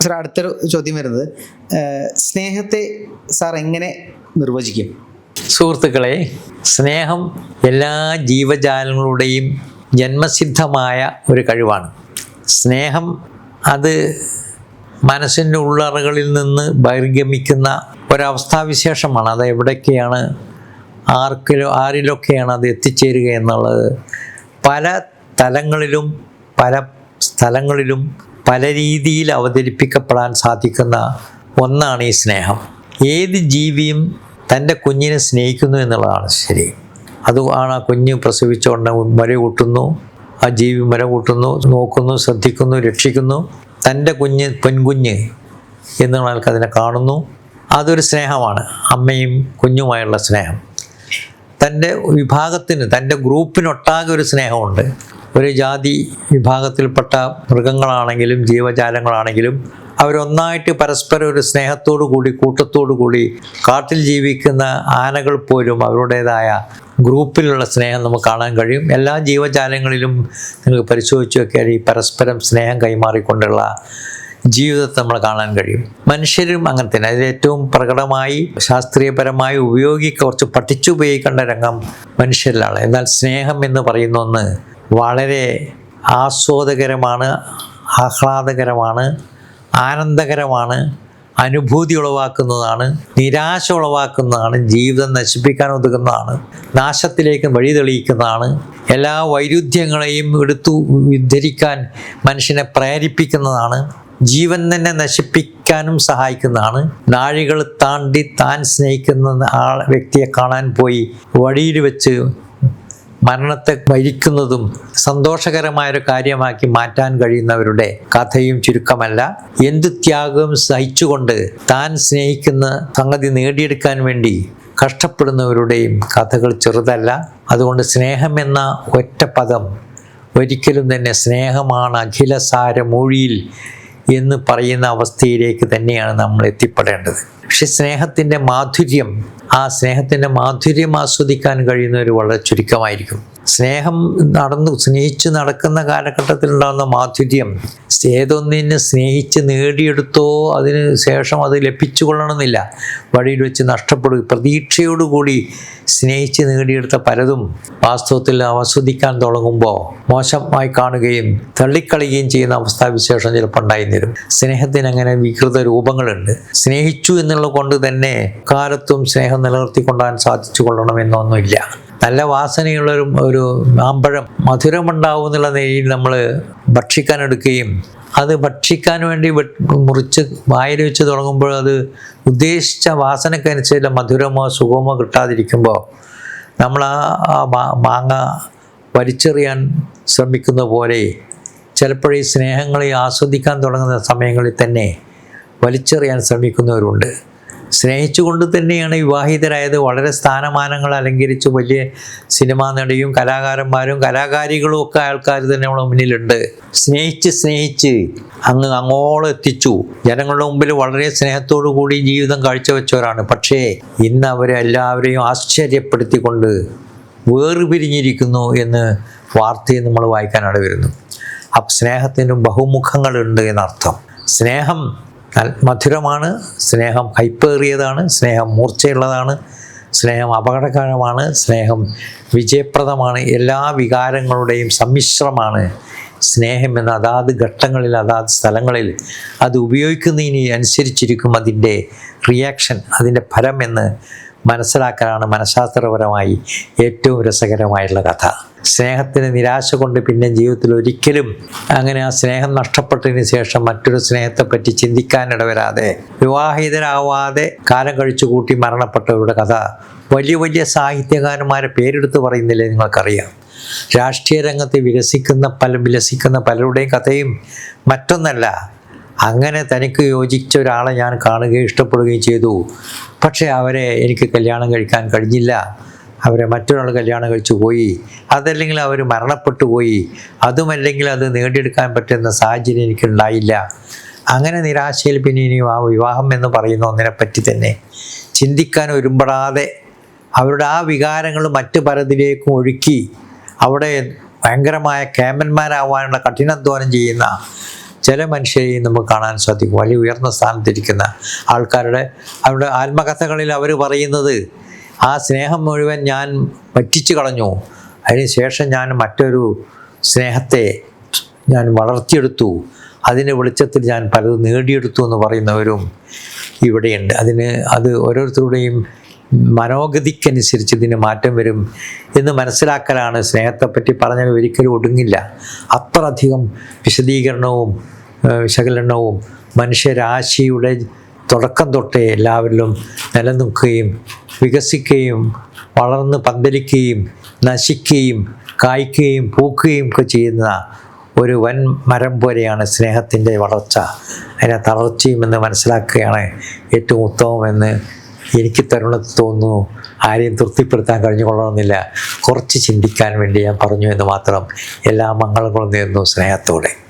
Sir അടുത്തൊരു ചോദ്യം വരുന്നത്. സ്നേഹത്തെ സാർ എങ്ങനെ നിർവചിക്കും? സുഹൃത്തുക്കളെ സ്നേഹം എല്ലാ ജീവജാലങ്ങളുടെയും ജന്മസിദ്ധമായ ഒരു കഴിവാണ്. സ്നേഹം അത് മനസ്സിന്റെ ഉള്ളറകളിൽ നിന്ന് ബഹിർഗമിക്കുന്ന ഒരവസ്ഥാവിശേഷമാണ്. അത് എവിടെയൊക്കെയാണ് ആർക്കിലോ ആരിലൊക്കെയാണ് അത് എത്തിച്ചേരുക എന്നുള്ളത്. പല തലങ്ങളിലും പല സ്ഥലങ്ങളിലും പല രീതിയിൽ അവതരിപ്പിക്കപ്പെടാൻ സാധിക്കുന്ന ഒന്നാണ് ഈ സ്നേഹം. ഏത് ജീവിയും തന്റെ കുഞ്ഞിനെ സ്നേഹിക്കുന്നു എന്നുള്ളതാണ് ശരി. അതുമാണ് ആ കുഞ്ഞ് പ്രസവിച്ചുകൊണ്ട് മുര കൂട്ടുന്നു ആ ജീവി മുര കൂട്ടുന്നു നോക്കുന്നു ശ്രദ്ധിക്കുന്നു രക്ഷിക്കുന്നു. തന്റെ കുഞ്ഞ് പെൺകുഞ്ഞ് എന്നുള്ളവർക്ക് അതിനെ കാണുന്നു. അതൊരു സ്നേഹമാണ് അമ്മയും കുഞ്ഞുമായുള്ള സ്നേഹം. തന്റെ വിഭാഗത്തിന് തന്റെ ഗ്രൂപ്പിനൊട്ടാകെ ഒരു സ്നേഹമുണ്ട്. ഒരു ജാതി വിഭാഗത്തിൽപ്പെട്ട മൃഗങ്ങളാണെങ്കിലും ജീവജാലങ്ങളാണെങ്കിലും അവരൊന്നായിട്ട് പരസ്പരം ഒരു സ്നേഹത്തോടു കൂടി കൂട്ടത്തോടു കൂടി കാട്ടിൽ ജീവിക്കുന്ന ആനകൾ പോലും അവരുടേതായ ഗ്രൂപ്പിലുള്ള സ്നേഹം നമുക്ക് കാണാൻ കഴിയും. എല്ലാ ജീവജാലങ്ങളിലും നിങ്ങൾ പരിശോധിച്ചു നോക്കിയാൽ ഈ പരസ്പരം സ്നേഹം കൈമാറിക്കൊണ്ടുള്ള ജീവിതത്തെ നമ്മൾ കാണാൻ കഴിയും. മനുഷ്യരും അങ്ങനെ തന്നെ. അതിൽ ഏറ്റവും പ്രകടമായി ശാസ്ത്രീയപരമായി ഉപയോഗിക്കുക കുറച്ച് പഠിച്ചുപയോഗിക്കേണ്ട രംഗം മനുഷ്യരിലാണ്. എന്നാൽ സ്നേഹം എന്ന് പറയുന്ന ഒന്ന് വളരെ ആസ്വാദകരമാണ് ആഹ്ലാദകരമാണ് ആനന്ദകരമാണ് അനുഭൂതി ഉളവാക്കുന്നതാണ് നിരാശ ഉളവാക്കുന്നതാണ് ജീവിതം നശിപ്പിക്കാൻ ഒതുക്കുന്നതാണ് നാശത്തിലേക്ക് വഴി തെളിയിക്കുന്നതാണ് എല്ലാ വൈരുദ്ധ്യങ്ങളെയും എടുത്തു ഉദ്ധരിക്കാൻ മനുഷ്യനെ പ്രേരിപ്പിക്കുന്നതാണ്. ജീവൻ തന്നെ നശിപ്പിക്കാനും സഹായിക്കുന്നതാണ്. നാഴികൾ താണ്ടി താൻ സ്നേഹിക്കുന്ന ആ വ്യക്തിയെ കാണാൻ പോയി. വഴിയിൽ വെച്ച് മരണത്തെ വരിക്കുന്നതും സന്തോഷകരമായൊരു കാര്യമാക്കി മാറ്റാൻ കഴിയുന്നവരുടെ കഥയും ചുരുക്കമല്ല. എന്ത് ത്യാഗവും സഹിച്ചുകൊണ്ട് താൻ സ്നേഹിക്കുന്ന സംഗതി നേടിയെടുക്കാൻ വേണ്ടി കഷ്ടപ്പെടുന്നവരുടെയും കഥകൾ ചെറുതല്ല. അതുകൊണ്ട് സ്നേഹം എന്ന ഒറ്റ പദം ഒരിക്കലും തന്നെ സ്നേഹമാണ് അഖിലസാര മൊഴിയിൽ എന്ന് പറയുന്ന അവസ്ഥയിലേക്ക് തന്നെയാണ് നമ്മൾ എത്തിപ്പെടേണ്ടത്. പക്ഷെ സ്നേഹത്തിന്റെ മാധുര്യം ആ സ്നേഹത്തിന്റെ മാധുര്യം ആസ്വദിക്കാൻ കഴിയുന്നവർ വളരെ ചുരുക്കമായിരിക്കും. സ്നേഹം നടന്നു സ്നേഹിച്ച് നടക്കുന്ന കാലഘട്ടത്തിൽ ഉണ്ടാകുന്ന മാധുര്യം ഏതൊന്നിനെ സ്നേഹിച്ച് നേടിയെടുത്തോ അതിന് ശേഷം അത് ലഭിച്ചു കൊള്ളണമെന്നില്ല വഴിയിൽ വെച്ച് നഷ്ടപ്പെടുക. പ്രതീക്ഷയോടുകൂടി സ്നേഹിച്ച് നേടിയെടുത്ത പലതും വാസ്തവത്തിൽ ആസ്വദിക്കാൻ തുടങ്ങുമ്പോൾ മോശമായി കാണുകയും തള്ളിക്കളയുകയും ചെയ്യുന്ന അവസ്ഥാവിശേഷം ചിലപ്പോൾ ഉണ്ടായിരുന്നു സ്നേഹത്തിന് അങ്ങനെ വികൃത രൂപങ്ങളുണ്ട്. സ്നേഹിച്ചു എന്നുള്ളത് കൊണ്ട് തന്നെ കാലത്തും സ്നേഹം നിലനിർത്തിക്കൊണ്ടാൻ സാധിച്ചു കൊള്ളണമെന്നൊന്നുമില്ല നല്ല വാസനയുള്ള ഒരു മാമ്പഴം മധുരമുണ്ടാവും എന്നുള്ള നിലയിൽ നമ്മൾ ഭക്ഷിക്കാൻ എടുക്കുകയും അത് ഭക്ഷിക്കാൻ വേണ്ടി മുറിച്ച് വായിൽ വെച്ച് തുടങ്ങുമ്പോൾ അത് ഉദ്ദേശിച്ച വാസനക്കനുസരിച്ച് മധുരമോ സുഖമോ കിട്ടാതിരിക്കുമ്പോൾ നമ്മൾ ആ മാങ്ങ വലിച്ചെറിയാൻ ശ്രമിക്കുന്ന പോലെ ചിലപ്പോൾ ഈ സ്നേഹങ്ങളെ ആസ്വദിക്കാൻ തുടങ്ങുന്ന സമയങ്ങളിൽ തന്നെ വലിച്ചെറിയാൻ ശ്രമിക്കുന്നവരുണ്ട്. സ്നേഹിച്ചുകൊണ്ട് തന്നെയാണ് വിവാഹിതരായത്. വളരെ സ്ഥാനമാനങ്ങൾ അലങ്കരിച്ച് വലിയ സിനിമാ നടിയും കലാകാരന്മാരും കലാകാരികളും ഒക്കെ ആൾക്കാർ തന്നെ നമ്മുടെ മുന്നിലുണ്ട്. സ്നേഹിച്ച് സ്നേഹിച്ച് അങ്ങ് അങ്ങോളം എത്തിച്ചു. ജനങ്ങളുടെ മുമ്പിൽ വളരെ സ്നേഹത്തോടു കൂടി ജീവിതം കാഴ്ചവെച്ചവരാണ്. പക്ഷേ ഇന്ന് അവരെ എല്ലാവരെയും ആശ്ചര്യപ്പെടുത്തിക്കൊണ്ട് വേർപിരിഞ്ഞിരിക്കുന്നു എന്ന് വാർത്തയിൽ നമ്മൾ വായിക്കാനാണ് വരുന്നു അപ്പം സ്നേഹത്തിനും ബഹുമുഖങ്ങളുണ്ട് എന്നർത്ഥം. സ്നേഹം മധുരമാണ് സ്നേഹം കൈപ്പേറിയതാണ് സ്നേഹം മൂർച്ചയുള്ളതാണ് സ്നേഹം അപകടകരമാണ് സ്നേഹം വിജയപ്രദമാണ് എല്ലാ വികാരങ്ങളുടെയും സമ്മിശ്രമാണ്. സ്നേഹം എന്ന അതാത് ഘട്ടങ്ങളിൽ അതാത് സ്ഥലങ്ങളിൽ അത് ഉപയോഗിക്കുന്നതിന് അനുസരിച്ചിരിക്കും അതിന്റെ റിയാക്ഷൻ അതിന്റെ ഫലം എന്ന് മനസ്സിലാക്കാനാണ് മനഃശാസ്ത്രപരമായി ഏറ്റവും രസകരമായിട്ടുള്ള കഥ. സ്നേഹത്തിന് നിരാശ കൊണ്ട് പിന്നെ ജീവിതത്തിൽ ഒരിക്കലും അങ്ങനെ ആ സ്നേഹം നഷ്ടപ്പെട്ടതിന് ശേഷം മറ്റൊരു സ്നേഹത്തെപ്പറ്റി ചിന്തിക്കാനിടവരാതെ വിവാഹിതരാവാതെ കാലം കഴിച്ചു കൂട്ടി മരണപ്പെട്ടവരുടെ കഥ വലിയ വലിയ സാഹിത്യകാരന്മാരെ പേരെടുത്ത് പറയുന്നില്ലേ നിങ്ങൾക്കറിയാം. രാഷ്ട്രീയ രംഗത്ത് വികസിക്കുന്ന പല വിലസിക്കുന്ന പലരുടെയും കഥയും മറ്റൊന്നല്ല അങ്ങനെ തനിക്ക് യോജിച്ച ഒരാളെ ഞാൻ കാണുകയും ഇഷ്ടപ്പെടുകയും ചെയ്തു. പക്ഷേ അവരെ എനിക്ക് കല്യാണം കഴിക്കാൻ കഴിഞ്ഞില്ല. അവരെ മറ്റൊരാൾ കല്യാണം കഴിച്ചു പോയി. അതല്ലെങ്കിൽ അവർ മരണപ്പെട്ടു പോയി. അതുമല്ലെങ്കിൽ അത് നേടിയെടുക്കാൻ പറ്റുന്ന സാഹചര്യം എനിക്കുണ്ടായില്ല. അങ്ങനെ നിരാശയിൽ പിന്നെ ഇനി ആ വിവാഹം എന്ന് പറയുന്ന ഒന്നിനെപ്പറ്റി തന്നെ ചിന്തിക്കാൻ ഒരുമ്പടാതെ അവരുടെ ആ വികാരങ്ങൾ മറ്റു പലതിലേക്കും ഒഴുക്കി അവിടെ ഭയങ്കരമായ ക്യാമ്പന്മാരാവാനുള്ള കഠിനാധ്വാനം ചെയ്യുന്ന ചില മനുഷ്യരെയും നമുക്ക് കാണാൻ സാധിക്കും. വലിയ ഉയർന്ന സ്ഥാനത്തിരിക്കുന്ന ആൾക്കാരുടെ അവരുടെ ആത്മകഥകളിൽ അവർ പറയുന്നത് ആ സ്നേഹം മുഴുവൻ ഞാൻ പറ്റിച്ചു കളഞ്ഞു. അതിനുശേഷം ഞാൻ മറ്റൊരു സ്നേഹത്തെ ഞാൻ വളർത്തിയെടുത്തു. അതിന്റെ വെളിച്ചത്തിൽ ഞാൻ പലതും നേടിയെടുത്തു എന്ന് പറയുന്നവരും ഇവിടെയുണ്ട്. അതിന് അത് ഓരോരുത്തരുടെയും മനോഗതിക്കനുസരിച്ച് ഇതിന് മാറ്റം വരും എന്ന് മനസ്സിലാക്കലാണ് സ്നേഹത്തെപ്പറ്റി പറഞ്ഞാൽ ഒരിക്കലും ഒടുങ്ങില്ല. അത്രയധികം വിശദീകരണവും വിശകലനവും മനുഷ്യരാശിയുടെ തുടക്കം തൊട്ടേ എല്ലാവരിലും നിലനിൽക്കുകയും വികസിക്കുകയും വളർന്ന് പന്തലിക്കുകയും നശിക്കുകയും കായ്ക്കുകയും പൂക്കുകയും ഒക്കെ ചെയ്യുന്ന ഒരു വൻ മരം പോലെയാണ് സ്നേഹത്തിന്റെ വളർച്ച. അതിനെ തളർച്ചയും എന്ന് മനസ്സിലാക്കുകയാണ് ഏറ്റവും ഉത്തമമെന്ന് എനിക്ക് തരുണത്തിൽ തോന്നുന്നു. ആരെയും തൃപ്തിപ്പെടുത്താൻ കഴിഞ്ഞുകൊള്ളണമെന്നില്ല. കുറച്ച് ചിന്തിക്കാൻ വേണ്ടി ഞാൻ പറഞ്ഞു എന്ന് മാത്രം എല്ലാ മംഗളങ്ങളും നേരുന്നു സ്നേഹത്തോടെ.